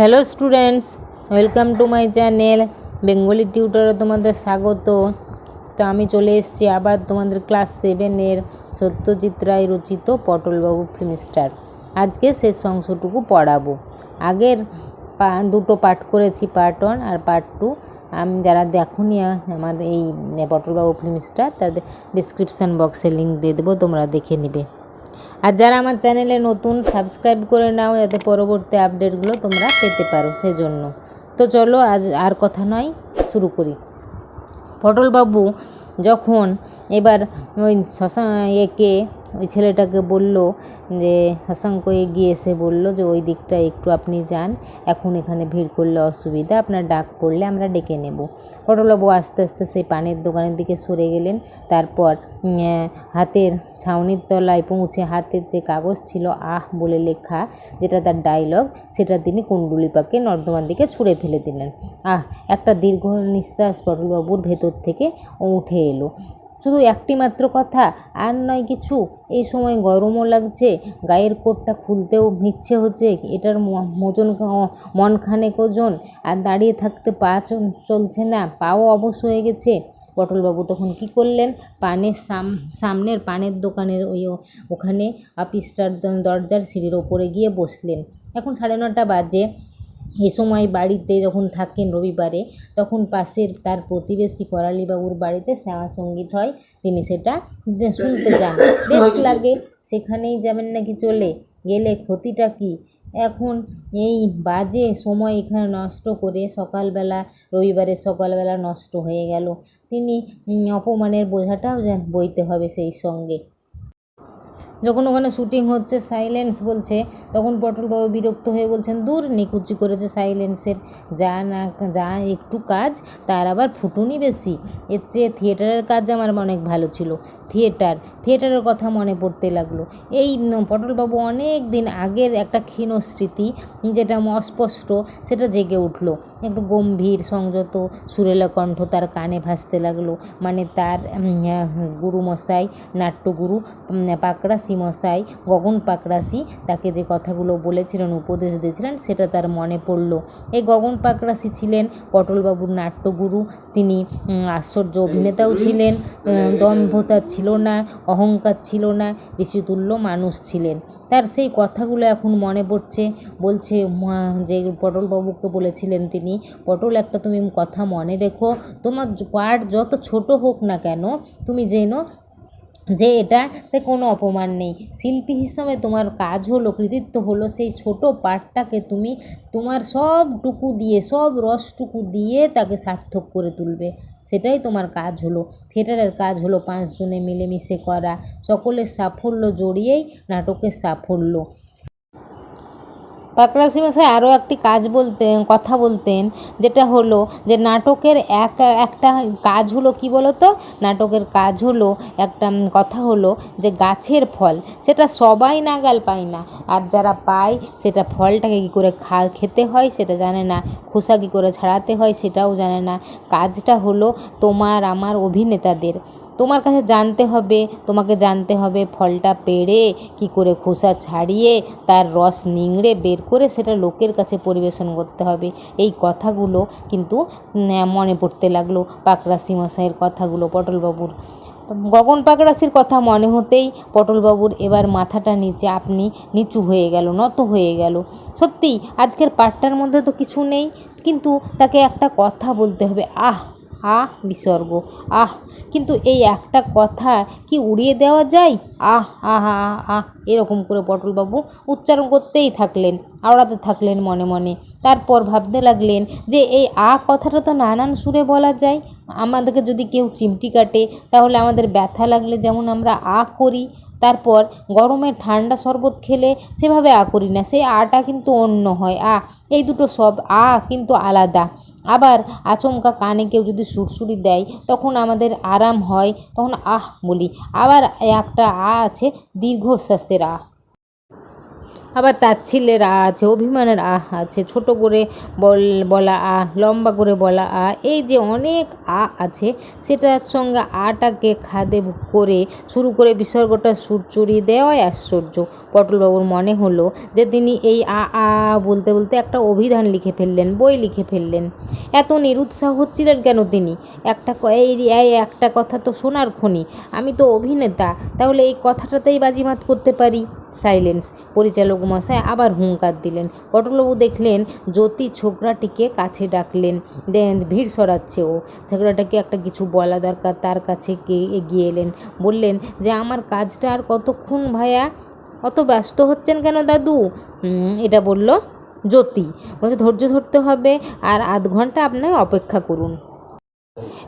Hello students welcome to my channel Bengali টিউটরে তোমাদের স্বাগত। তো আমি চলে এসেছি আবার তোমাদের ক্লাস সেভেনের সত্যজিৎ রায় রচিত পটলবাবু ফিল্ম স্টার আজকে শেষ অংশটুকু পড়াবো। আগের পা, দুটো পাঠ করেছি পার্ট ওয়ান আর পার্ট টু আমি, যারা দেখুনি আমার এই পটলবাবু ফিল্ম স্টার তাদের ডিসক্রিপশান বক্সে লিঙ্ক দিয়ে দেবো, তোমরা দেখে নেবে। আর যারা আমার চ্যানেলে নতুন সাবস্ক্রাইব করে নাও যাতে পরবর্তী আপডেটগুলো তোমরা পেতে পারো সেজন্য। তো চলো আজ আর কথা নয়, শুরু করি। পটলবাবু যখন এবার ওই শশা, একে ওই ছেলেটাকে বলল যে শশাঙ্ক এগিয়ে এসে বলল যে, ওই দিকটা একটু আপনি যান, এখন এখানে ভিড় করলে অসুবিধা, আপনার ডাক পড়লে আমরা ডেকে নেব। পটলবাবু আস্তে আস্তে সেই পানের দোকানের দিকে সরে গেলেন। তারপর হাতের ছাউনির তলায় পৌঁছে হাতের যে কাগজ ছিল, আহ বলে লেখা, যেটা তার ডায়লগ সেটা তিনি কুণ্ডুলিপাকে নর্দমার দিকে ছুঁড়ে ফেলে দিলেন। আহ, একটা দীর্ঘ নিঃশ্বাস পটলবাবুর ভেতর থেকে উঠে এলো। শুধু একটি মাত্র কথা, আর নয় কিছু। এই সময় গরমও লাগছে, গায়ের কোটটা খুলতেও ইচ্ছে হচ্ছে, এটার ম- ওজন ক- মন খানেক ওজন, আর দাঁড়িয়ে থাকতে পা চলছে না, পাও অবশ হয়ে গেছে। পটলবাবু তখন কি করলেন? পানের সাম, সামনের পানের দোকানের ওই ওখানে অফিসটার দরজার সিঁড়ির ওপরে গিয়ে বসলেন। এখন সাড়ে নটা বাজে। এ সময় বাড়িতে যখন থাকেন রবিবারে, তখন পাশের তার প্রতিবেশী করালিবাবুর বাড়িতে শ্যামা সংগীত হয়। তিনি সেটা শুনতে যান। বেশ লাগে, সেখানেই যাবেন নাকি চলে? গেলে ক্ষতিটা কি? এখন এই বাজে সময় এখানে নষ্ট করে সকালবেলা, রবিবারে সকালবেলা নষ্ট হয়ে গেল। তিনি অপমানের বোঝাটাও যেন বইতে হবে সেই সঙ্গে। যখন ওখানে শুটিং হচ্ছে সাইলেন্স বলছে, তখন পটলবাবু বিরক্ত হয়ে বলছেন, দূর নিকুচি করেছে সাইলেন্সের যা না, যা একটু কাজ, তার আবার ফুটুনি বেশি। এর চেয়ে থিয়েটারের কাজ আমার অনেক ভালো ছিল। থিয়েটার, থিয়েটারের কথা মনে পড়তে লাগল। এই পটলবাবু অনেক দিন আগের একটা ক্ষীণ স্মৃতি, যেটা অস্পষ্ট, সেটা জেগে উঠল। একটু গম্ভীর সংযত সুরেলা কণ্ঠ তার কানে ভাসতে লাগল। মানে তার গুরুমশাই নাট্যগুরু উম, পাকড়াশি মশাই গগন পাকড়াশি তাকে যে কথাগুলো বলেছিলেন উপদেশ দিয়েছিলেন সেটা তার মনে পড়ল। এই গগন পাকড়াশি ছিলেন পটলবাবুর নাট্যগুরু। তিনি আশ্চর্য অভিনেতাও ছিলেন দম্ভতা ছিল না অহংকার ছিল না ঋষিতুল্য মানুষ ছিলেন। তার সেই কথাগুলো এখন মনে পড়ছে। বলছে যে পটলবাবুকে বলেছিলেন তিনি, পটল, একটা তুমি কথা মনে রেখো। তোমার পার্ট যত ছোট হোক না কেন, তুমি জেনো যে এটাতে কোনো অপমান নেই। শিল্পী হিসাবে তোমার কাজ হলো, কৃতিত্ব হলো, সেই ছোট পার্টটাকে তুমি তোমার সবটুকু দিয়ে, সব রসটুকু দিয়ে তাকে সার্থক করে তুলবে। সেটাই তোমার কাজ হলো। থিয়েটারের কাজ হলো পাঁচজনে মিলেমিশে করা, সকলের সাফল্য জড়িয়েই নাটকের সাফল্য। পাকড়াশি মশাই আরও একটি কাজ বলতেন, কথা বলতেন, যেটা হলো যে নাটকের এক, একটা কাজ হলো কি বলো তো নাটকের কাজ হলো একটা কথা হলো যে গাছের ফল, সেটা সবাই নাগাল পায় না। আর যারা পায়, সেটা ফলটাকে কী করে খা, খেতে হয় সেটা জানে না। খোসা কী করে ছাড়াতে হয় সেটাও জানে না। কাজটা হলো তোমার, আমার অভিনেতাদের। তোমার কাছে জানতে হবে, তোমাকে জানতে হবে ফলটা পেড়ে কি করে খোসা ছাড়িয়ে তার রস নিংড়ে বের করে সেটা লোকের কাছে পরিবেশন করতে হবে। এই কথাগুলো কিন্তু মনে পড়তে লাগল পাকরাশি মশাইয়ের কথাগুলো পটলবাবুর। গগন পাকরাশির কথা মনে হতেই পটলবাবুর এবার মাথাটা নিচে, আপনি নিচু হয়ে গেল, নত হয়ে গেল। সত্যি আজকের পাঠটার মধ্যে তো কিছু নেই, কিন্তু তাকে একটা কথা বলতে হবে। আহ আহ, বিসর্গ। আহ, কিন্তু এই একটা কথা কি উড়িয়ে দেওয়া যায়? আহ আহ আহ আহ, এরকম করে পটলবাবু উচ্চারণ করতেই থাকলেন, আওড়াতে থাকলেন মনে মনে। তারপর ভাবতে লাগলেন যে এই আ কথাটা তো নানান সুরে বলা যায়। আমাদেরকে যদি কেউ চিমটি কাটে, তাহলে আমাদের ব্যথা লাগলে যেমন আমরা আ করি। তারপর গরমে ঠান্ডা শরবত খেলে সেভাবে আ করি না, সেই আটা কিন্তু অন্য হয়। আ এই দুটো সব আ কিন্তু আলাদা। আবার আচমকা কানে কেউ যদি সুরসুরি দেয়, তখন আমাদের আরাম হয়, তখন আহ বলি। আবার একটা আ আছে, দীর্ঘশ্বাসের আ। আবার তাচ্ছিল্যের আ আছে, অভিমানের আহ আছে, ছোট করে বল, বলা আ, লম্বা করে বলা আ, এই যে অনেক আ আছে, সেটার সঙ্গে আটাকে খাদে করে শুরু করে বিসর্গটা সুর চড়িয়ে দেওয়াই আশ্চর্য। পটলবাবুর মনে হলো যে তিনি এই আ আ বলতে বলতে একটা অভিধান লিখে ফেললেন, বই লিখে ফেললেন। এত নিরুৎসাহ হচ্ছিলেন কেন তিনি? একটা এই একটা কথা তো শোনার খনি। আমি তো অভিনেতা, তাহলে এই কথাটাতেই বাজিমাত করতে পারি। সাইলেন্স। পরিচালক মশাই আবার হুঙ্কার দিলেন। পটলবাবু দেখলেন জ্যোতি ছোকরাটিকে কাছে ডাকলেন। ভিড় সরাচ্ছে ও। ছোকরাটাকে একটা কিছু বলা দরকার, তার কাছে কে এগিয়ে এলেন। বললেন যে, আমার কাজটা আর কতক্ষণ ভাইয়া? অত ব্যস্ত হচ্ছেন কেন দাদু? এটা বলল জ্যোতি। বলছে, ধৈর্য ধরতে হবে আর আধ ঘণ্টা আপনার অপেক্ষা করুন।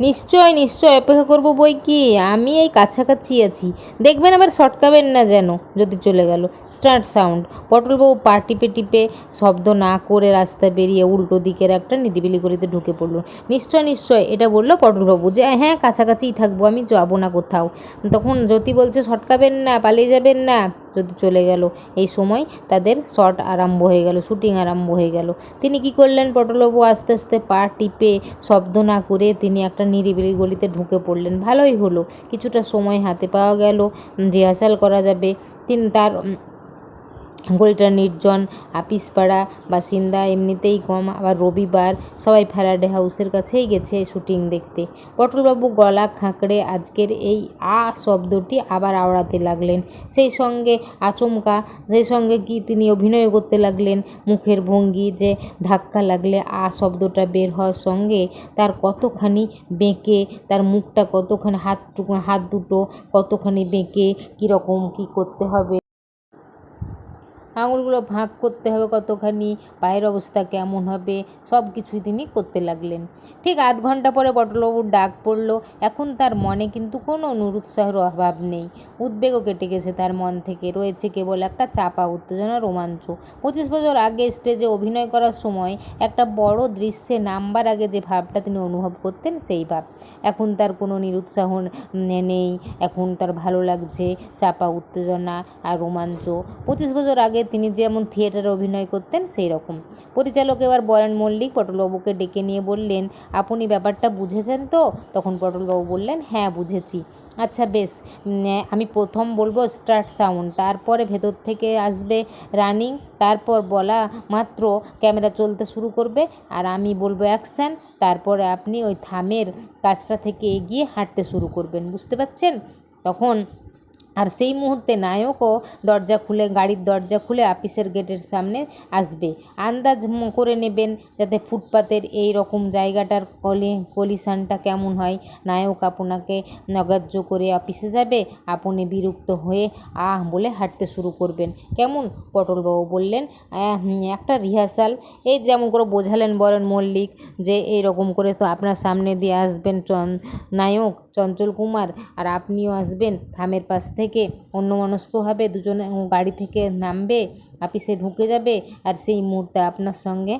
নিশ্চয় নিশ্চয়, অপেক্ষা করব বই কি? আমি এই কাছাকাছি আছি। দেখবেন আবার সটকাবেন না যেন, যদি চলে গেল। Start sound. পটলবাবু পা টিপে টিপে শব্দ না করে রাস্তা বেরিয়ে উল্টো দিকের একটা নিরিবিলি গলিতে ঢুকে পড়ল। নিশ্চয় নিশ্চয়, এটা বলল পটলবাবু যে হ্যাঁ কাছাকাছিই থাকব, আমি যাব না কোথাও। তখন জ্যোতি বলছে সটকাবেন না, পালিয়ে যাবেন না। যদি চলে গেল। এই সময় তাদের শট আরম্ভ হয়ে গেল, শুটিং আরম্ভ হয়ে গেল। তিনি কি করলেন? পটলবাবু আস্তে আস্তে পা টিপে শব্দ না করে তিনি একটা নিরিবিলি গলিতে ঢুকে পড়লেন। ভালোই হলো, কিছুটা সময় হাতে পাওয়া গেল। রিহার্সাল করা যাবে। তিনি, তার গলিটা নির্জন, আপিস পাড়া বাসিন্দা এমনিতেই কম। আবার রবিবার সবাই ফ্যারাডে হাউসের কাছেই গেছে শুটিং দেখতে। পটলবাবু গলা খাঁকড়ে আজকের এই আ শব্দটি আবার আওড়াতে লাগলেন। সেই সঙ্গে আচমকা, সেই সঙ্গে কি তিনি অভিনয় করতে লাগলেন। মুখের ভঙ্গি যে ধাক্কা লাগলে আ শব্দটা বের হওয়ার সঙ্গে তার কতখানি বেঁকে, তার মুখটা কতখানি হাত হাত দুটো কতখানি বেঁকে, কীরকম, কী করতে হবে? আঙুলগুলো ভাঁক করতে হবে কতখানি, পায়ের অবস্থা কেমন হবে, সব কিছুই তিনি করতে লাগলেন। ঠিক আধ ঘণ্টা পরে পটলবাবুর ডাক পড়ল। এখন তার মনে কিন্তু কোনো নিরুৎসাহের অভাব নেই। উদ্বেগও কেটে গেছে তার মন থেকে। রয়েছে কেবল একটা চাপা, উত্তেজনা, রোমাঞ্চ। পঁচিশ বছর আগে স্টেজে অভিনয় করার সময় একটা বড় দৃশ্যে নামবার আগে যে ভাবটা তিনি অনুভব করতেন সেই ভাব। এখন তার কোনো নিরুৎসাহ নেই। এখন তার ভালো লাগছে, চাপা, উত্তেজনা আর রোমাঞ্চ। পঁচিশ বছর আগে তিনি যেমন থিয়েটারে অভিনয় করতেন সেই রকম পরিচালক এবার বরেন মল্লিক পটলবাবুকে ডেকে নিয়ে বললেন, আপনি ব্যাপারটা বুঝেছেন তো? তখন পটলবাবু বললেন হ্যাঁ বুঝেছি। আচ্ছা বেশ আমি প্রথম বলব স্টার্ট সাউন্ড, তারপরে ভেতর থেকে আসবে রানিং, তারপর বলা মাত্র ক্যামেরা চলতে শুরু করবে, আর আমি বলব অ্যাকশান, তারপরে আপনি ওই থামের কাজটা থেকে এগিয়ে হাঁটতে শুরু করবেন। বুঝতে পারছেন? তখন আর সেই মুহূর্তে নায়কও দরজা খুলে, গাড়ির দরজা খুলে অফিসের গেটের সামনে আসবে। আন্দাজ করে নেবেন যাতে ফুটপাতের এই রকম জায়গাটার কলি, কলিশনটা কেমন হয়। নায়ক আপনাকে নগাজ্য করে অফিসে যাবে, আপনি বিরক্ত হয়ে আহ বলে হাঁটতে শুরু করবেন। কেমন? পটলবাবু বললেন একটা রিহার্সাল। এই যেমন করে বোঝালেন বরেন মল্লিক যে এই রকম করে তো আপনার সামনে দিয়ে আসবেন চন, নায়ক চঞ্চল কুমার, আর আপনিও আসবেন থামের পাশ থেকে। অন্যমনস্কভাবে দুজনে গাড়ি থেকে নামবে, অফিসে ঢুকে যাবে আর সেই মুহূর্তে আপনার সঙ্গে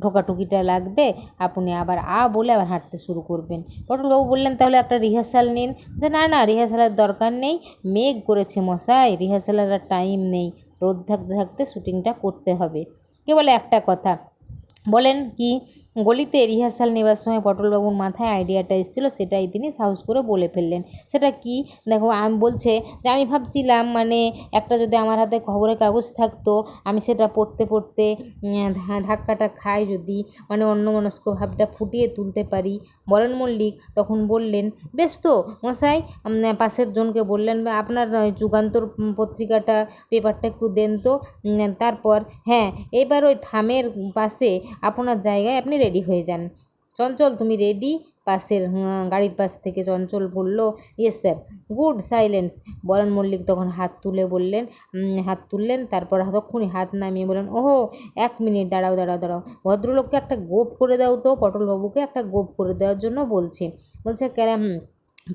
ঢোকাঢুকিটা লাগবে। আপনি আবার আ বলে আবার হাঁটতে শুরু করবেন। পটলবাবু বললেন, তাহলে একটা রিহার্সাল নিন। যে, না না, রিহার্সালের দরকার নেই। মেঘ করেছে মশাই, রিহার্সালের আর টাইম নেই। রোদ থাকতে থাকতে শুটিংটা করতে হবে। কেবল একটা কথা বলেন কি, গলিতে রিহার্সাল নেবার সময় পটলবাবুর মাথায় আইডিয়াটা এসেছিল, সেটাই তিনি সাহস করে বলে ফেললেন। সেটা কি? দেখো, আমি বলছে যে, আমি ভাবছিলাম মানে একটা যদি আমার হাতে খবরের কাগজ থাকতো, আমি সেটা পড়তে পড়তে ধাক্কাটা খাই যদি মানে অন্যমনস্ক ভাবটা ফুটিয়ে তুলতে পারি। বরেন মল্লিক তখন বললেন, বেশ তো মশাই। পাশের জনকে বললেন "বা আপনার যুগান্তর পত্রিকাটা, পেপারটা একটু দেন তো। তারপর হ্যাঁ এবার ওই থামের পাশে আপনার জায়গায় আপনি রেডি হয়ে যান। চঞ্চল তুমি রেডি পাশের গাড়ির পাশ থেকে চঞ্চল বলল yes sir good silence Baren Mallick তখন হাত তুলে বললেন হাত তুললেন তারপর তক্ষুনি হাত নামিয়ে বললেন ওহো এক মিনিট দাঁড়াও দাঁড়াও দাঁড়াও। ভদ্রলোককে একটা গোপ করে দাও তো পটলবাবুকে একটা গোপ করে দেওয়ার জন্য বলছে। বলছে ক্যারা হুম,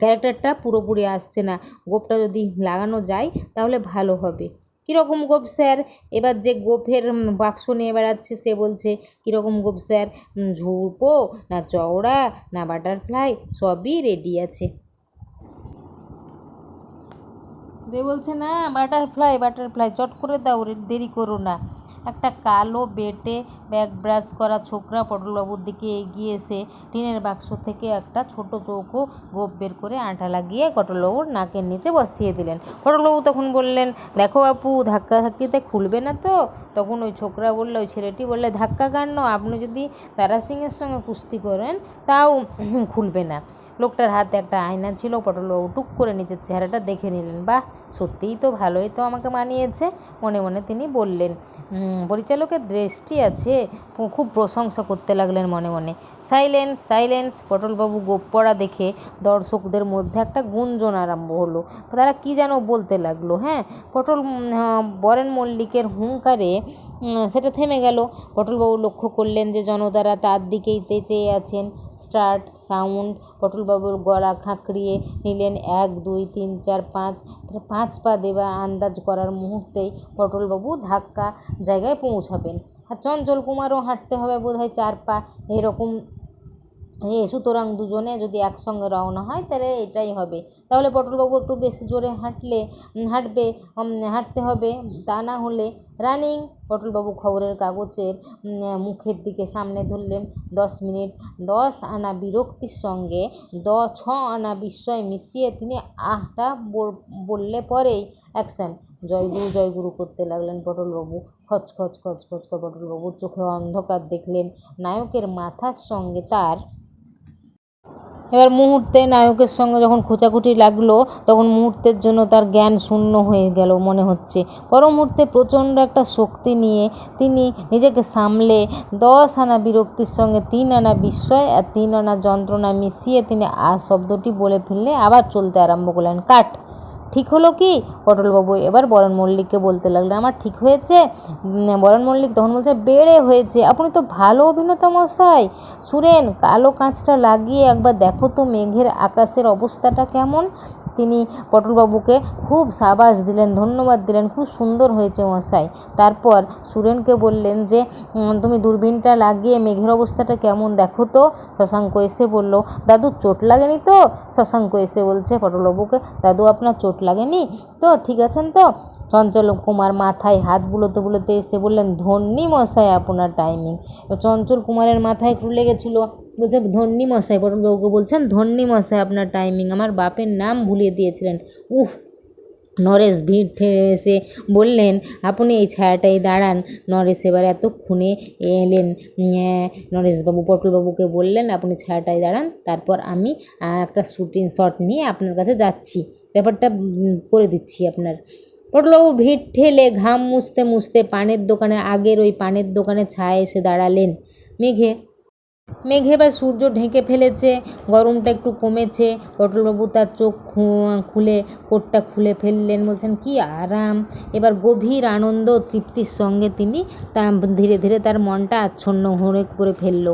ক্যারেক্টারটা পুরোপুরি আসছে না। গোপটা যদি লাগানো যায় তাহলে ভালো হবে। কীরকম গোপ, স্যার? এবার যে গোফের বাক্স নিয়ে বেড়াচ্ছে, সে বলছে, কীরকম গোপ, স্যার? ঝুপো না চওড়া, না বাটারফ্লাই, সবই রেডি আছে। দে বলছে, না, বাটারফ্লাই বাটারফ্লাই, চট করে দাও দেরি করো না। একটা কালো বেটে ব্যাগ ব্রাশ করা ছোকরা পটলবাবুর দিকে এগিয়ে এসে টিনের বাক্স থেকে একটা ছোট চৌকো গোপ বের করে আঠা লাগিয়ে পটলবাবুর নাকের নিচে বসিয়ে দিলেন। পটলবাবু তখন বললেন, দেখো বাপু ধাক্কা ধাক্কিতে খুলবে না তো? তখন ওই ছোকরা বলল, ওই ছেলেটি বললে, ধাক্কা কান্ন আপনি যদি তারা সিংয়ের সঙ্গে কুস্তি করেন, তাও খুলবে না। লোকটার হাতে একটা আয়না ছিল, পটলবাবু টুক করে নিজের চেহারাটা দেখে নিলেন। বাহ সত্যিই তো ভালোই তো আমাকে মানিয়েছে, মনে মনে তিনি বললেন। পরিচালকের দৃষ্টি আছে খুব প্রশংসা করতে লাগলেন মনে মনে। সাইলেন্স সাইলেন্স, পটলবাবু গোপ পড়া দেখে দর্শকদের মধ্যে একটা গুঞ্জন আরম্ভ হলো। তারা কি যেন বলতে লাগল হ্যাঁ? পটল বরেন মল্লিকের হুঙ্কারে সেটা থেমে গেল। পটলবাবু লক্ষ্য করলেন যে জনতারা তার দিকেই চেয়ে আছেন। স্টার্ট, সাউন্ড, পটলবাবুর গলা খাঁকড়িয়ে নিলেন এক, দুই, তিন, চার, পাঁচ। পাঁচ পা দেবা আন্দাজ করার মুহূর্তেই পটলবাবু ধাক্কা জায়গায় পৌঁছাবেন। আর চঞ্চল কুমারও হাঁটতে হবে বোধহয় চার পা, এরকম এ, সুতরাং দুজনে যদি একসঙ্গে রওনা হয়, তাহলে এটাই হবে। তাহলে পটলবাবু একটু বেশি জোরে হাঁটলে হাঁটবে হাঁটতে হবে। তা না হলে রানিং, পটলবাবু খবরের কাগজের মুখের দিকে সামনে ধরলেন। দশ মিনিট, দশ আনা বিরক্তির সঙ্গে, দ, ছ আনা বিস্ময় মিশিয়ে তিনি আহটা বল- বললে পরেই অ্যাকশন। জয়গুরু জয়গুরু করতে লাগলেন পটলবাবু। খচ খচ খচ খচ পটলবাবুর চোখে অন্ধকার দেখলেন। নায়কের মাথার সঙ্গে তার এবার মুহূর্তে নায়কের সঙ্গে যখন খোঁচাখুচি লাগল, তখন মুহূর্তের জন্য তার জ্ঞান শূন্য হয়ে গেল মনে হচ্ছে। পর মুহূর্তে প্রচণ্ড একটা শক্তি নিয়ে তিনি নিজেকে সামলে দশ আনা বিরক্তির সঙ্গে তিন আনা বিস্ময় আর তিন আনা যন্ত্রণা মিশিয়ে তিনি আ শব্দটি বলে ফেললে আবার চলতে আরম্ভ করলেন। কাট। ঠিক হলো কি? পটলবাবু, এবার বরণ মল্লিককে বলতে লাগলেন, আমার ঠিক হয়েছে। বরণ মল্লিক তখন বলছে, বেড়ে হয়েছে। আপনি তো ভালো অভিনেতা মশাই। সুরেন কালো কাঁচটা লাগিয়ে একবার দেখো তো মেঘের আকাশের অবস্থাটা কেমন। তিনি পটলবাবুকে খুব সাবাস দিলেন, ধন্যবাদ দিলেন, খুব সুন্দর হয়েছে মশাই তারপর সুরেনকে বললেন যে তুমি দূরবীনটা লাগিয়ে মেঘের অবস্থাটা কেমন দেখো তো? শশাঙ্ক এসে বলল, দাদু, চোট লাগেনি তো? শশাঙ্ক এসে বলছে, পটলবাবুকে, দাদু, আপনার চোট লাগেনি? তো, ঠিক আছেন তো? চঞ্চল কুমার মাথায় হাত বুলোতে বুলোতে এসে বললেন, ধন্যী মশাই আপনার টাইমিং চঞ্চল কুমারের মাথায় একটু লেগেছিলো। বলছে ধন্যী মশাই পরম পটলবাবুকে বলছেন ধন্যী মশাই, আপনার টাইমিং আমার বাপের নাম ভুলিয়ে দিয়েছিলেন। উফ, নরেশ ভিড় এসে বললেন, আপনি এই ছায়াটাই দাঁড়ান। নরেশ এবার এতক্ষণে এলেন। নরেশবাবু, পটলবাবুকে বললেন, আপনি ছায়াটায় দাঁড়ান, তারপর আমি একটা শুটিং শট নিয়ে আপনার কাছে যাচ্ছি। ব্যাপারটা করে দিচ্ছি আপনার। পটলবাবু ভিড় ঠেলে ঘাম মুছতে মুছতে পানের দোকানে, আগের ওই পানের দোকানে ছায়া এসে দাঁড়ালেন। মেঘে মেঘে বা সূর্য ঢেকে ফেলেছে, গরমটা একটু কমেছে, পটলবাবু তার চোখ খুলে, কোটটা খুলে ফেললেন, বলছেন, কি আরাম। এবার গভীর আনন্দ তৃপ্তির সঙ্গে তিনি তা ধীরে ধীরে তার মনটা আচ্ছন্ন হয়ে করে ফেলল।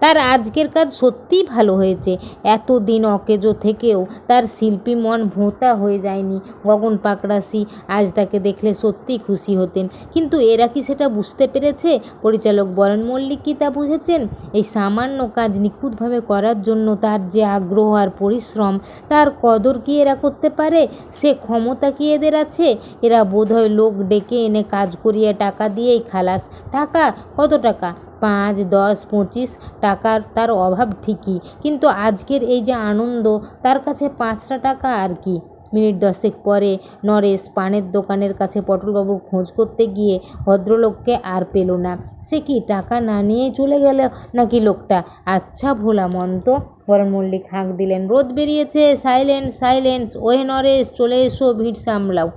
তার আজকের কাজ সত্যিই ভালো হয়েছে। এতদিন অকেজো থেকেও তার শিল্পী মন ভোঁতা হয়ে যায়নি। গগন পাকড়াসি আজ তাকে দেখলে সত্যিই খুশি হতেন। কিন্তু এরা কি সেটা বুঝতে পেরেছে? পরিচালক বরণ মল্লিক কি তা বুঝেছেন? এই সামান্য কাজ নিখুঁতভাবে করার জন্য তার যে আগ্রহ আর পরিশ্রম, তার কদর কি এরা করতে পারে? সে ক্ষমতা কি এদের আছে? এরা বোধহয় লোক ডেকে এনে কাজ করিয়ে টাকা দিয়েই খালাস। টাকা? কত টাকা? পাঁচ, দশ, পঁচিশ টাকার তার অভাব ঠিকই। কিন্তু আজকের এই যে আনন্দ, তার কাছে পাঁচটা টাকা আর কি? মিনিট দশেক পরে নরেশ পানের দোকানের কাছে পটলবাবুর খোঁজ করতে গিয়ে ভদ্রলোককে আর পেল না। সে কি টাকা না নিয়ে চলে গেল নাকি লোকটা? আচ্ছা ভোলা মন্ত বরণ মল্লিক হাঁক দিলেন, রোদ বেরিয়েছে সাইলেন্স সাইলেন্স ওহে নরেশ, চলে এসো, ভিড় সামলাও।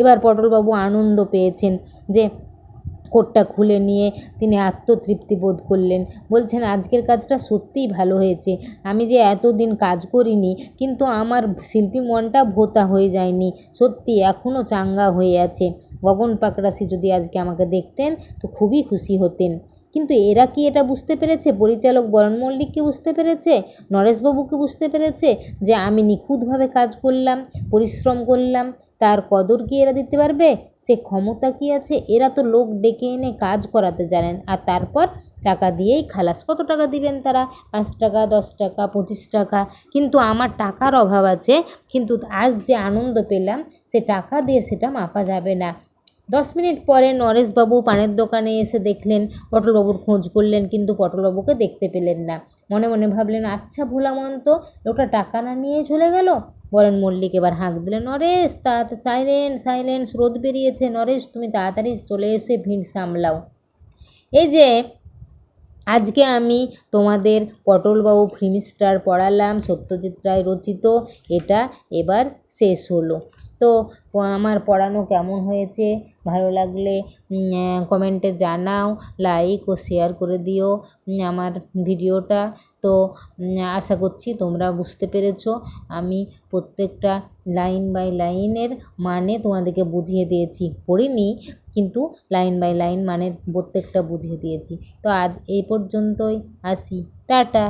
এবার পটলবাবু আনন্দ পেয়েছেন যে কোটটা খুলে নিয়ে তিনি আত্মতৃপ্তি বোধ করলেন। বলছেন, আজকের কাজটা সত্যিই ভালো হয়েছে। আমি যে এতদিন কাজ করিনি, কিন্তু আমার শিল্পী মনটা ভোতা হয়ে যায়নি। সত্যি এখনও চাঙ্গা হয়ে আছে। গগন পাকড়াশি যদি আজকে আমাকে দেখতেন, তো খুবই খুশি হতেন। কিন্তু এরা কি এটা বুঝতে পেরেছে? পরিচালক বরণ মল্লিককে বুঝতে পেরেছে? নরেশবাবুকে বুঝতে পেরেছে? যে আমি নিখুঁতভাবে কাজ করলাম, পরিশ্রম করলাম, তার কদর কি এরা দিতে পারবে? সে ক্ষমতা কি আছে? এরা তো লোক ডেকে এনে কাজ করাতে জানেন। আর তারপর টাকা দিয়েই খালাস। কত টাকা দিবেন তারা? পাঁচ টাকা, দশ টাকা, পঁচিশ টাকা। কিন্তু আমার টাকার অভাব আছে। কিন্তু আজ যে আনন্দ পেলাম, সে টাকা দিয়ে সেটা মাপা যাবে না। দশ মিনিট পরে নরেশবাবু পানের দোকানে এসে দেখলেন পটলবাবুর খোঁজ করলেন, কিন্তু পটলবাবুকে দেখতে পেলেন না। মনে মনে ভাবলেন আচ্ছা ভোলা তো লোকটা টাকা না নিয়ে চলে গেল? বলেন মল্লিক এবার হাঁক দিলেন, নরেশ তা সাইলেন্স সাইলেন্স রোদ বেরিয়েছে, নরেশ, তুমি তাড়াতাড়ি চলে এসে ভিড় সামলাও। এই যে আজকে আমি তোমাদের পটলবাবু ফিল্ম স্টার পড়ালাম, সত্যজিৎ রায় রচিত। এটা এবার শেষ হলো। তো আমার পড়ানো কেমন হয়েছে? ভালো লাগলে কমেন্টে জানাও লাইক ও শেয়ার করে দিও আমার ভিডিওটা। তো আশা করছি তোমরা বুঝতে পেরেছ। আমি প্রত্যেকটা লাইন বাই লাইনের মানে তোমাদেরকে বুঝিয়ে দিয়েছি। পড়িনি, কিন্তু লাইন বাই লাইন মানে প্রত্যেকটা বুঝিয়ে দিয়েছি। তো আজ এই পর্যন্তই আসি। টাটা!